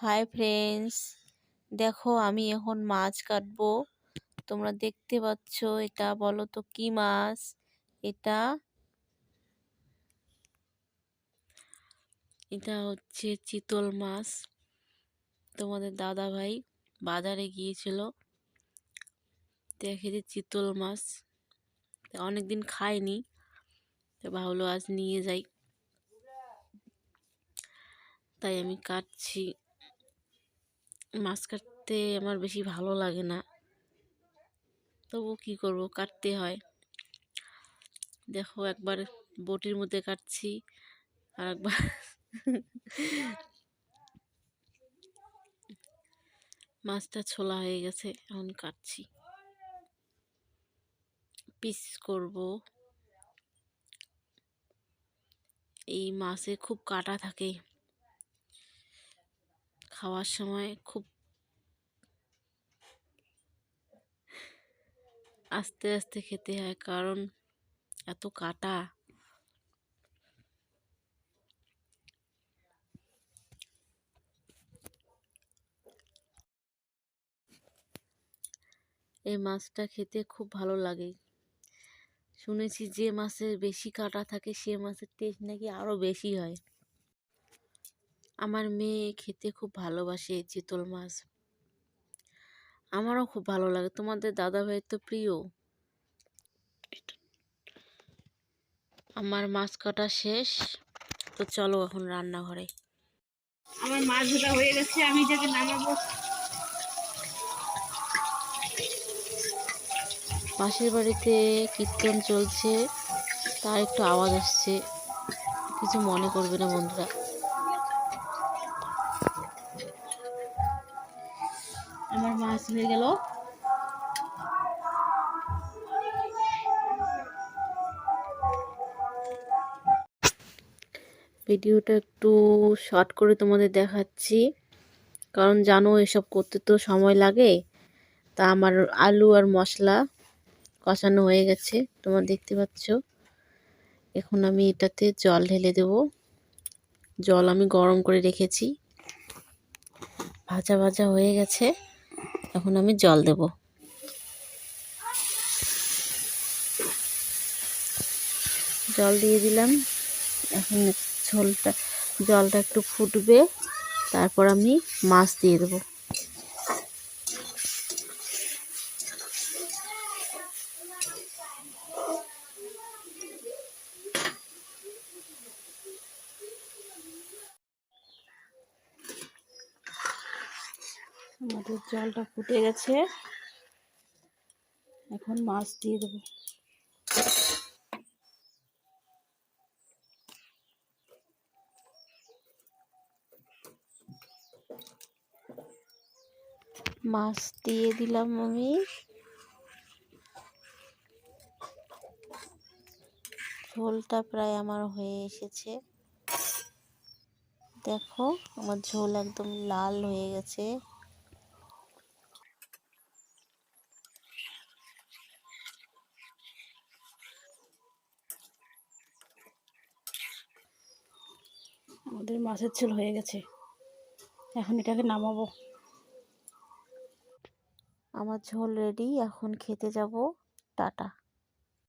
Hi friends দেখো, আমি এখন মাছ কাটবো। তোমরা দেখতে পাচ্ছ, এটা বলো তো কি মাছ? এটা এটা হচ্ছে চিতল মাছ। তোমাদের দাদা ভাই বাজারে গিয়েছিল। দেখে যে চিতল মাছ। অনেকদিন খাইনি তো ভাবলো আজ নিয়ে যাই। তাই আমি কাটছি। মাছ কাটতে আমার বেশি ভালো লাগে না। তবু কি করব? কাটতে হয়। দেখো, একবার বটির মধ্যে কাটছি, আর একবার মাছটা ছোলা হয়ে গেছে, এখন কাটছি। পিস করব। এই মাছে খুব কাটা থাকে। খাওয়ার সময় খুব আস্তে আস্তে খেতে হয়, কারণ এত কাটা। এই মাছটা খেতে খুব ভালো লাগে। শুনেছি যে মাছের বেশি কাটা থাকে, সে মাছের টেস্ট নাকি আরও বেশি হয়। আমার মেয়ে খেতে খুব ভালোবাসে চিতল মাছ। আমারও খুব ভালো লাগে। তোমাদের দাদা ভাইয়ের তো প্রিয়। আমার মাছ কাটা শেষ। তো চলো এখন রান্নাঘরে। আমার মাছ ভাজা হয়ে গেছে আমি যাকে নামাবো। পাশের বাড়িতে কীর্তন চলছে তার একটু আওয়াজ আসছে। কিছু মনে করবে না বন্ধুরা। আমার মাছ হয়ে গেল। ভিডিওটা একটু শর্ট করে তোমাদের দেখাচ্ছি। কারণ জানো, এসব করতে তো সময় লাগে। তা আমার আলু আর মশলা কষানো হয়ে গেছে, তোমরা দেখতে পাচ্ছ। এখন আমি এটাতে জল ঢেলে দেব। জল আমি গরম করে রেখেছি। ভাজা ভাজা হয়ে গেছে। এখন আমি জল দেব। জল দিয়ে দিলাম। এখন ঝোলটা, জলটা একটু ফুটবে। তারপর আমি মাছ দিয়ে দেবো। আমাদের জলটা ফুটে গেছে। এখন মাছ দিয়ে দেবো। মাছ দিয়ে দিলাম আমি। ঝোলটা প্রায় আমার হয়ে এসেছে। দেখো, আমার ঝোল একদম লাল হয়ে গেছে। আমাদের মাছের ঝোল হয়ে গেছে। এখন এটাকে নামাবো। আমার ঝোল রেডি এখন খেতে যাব টাটা।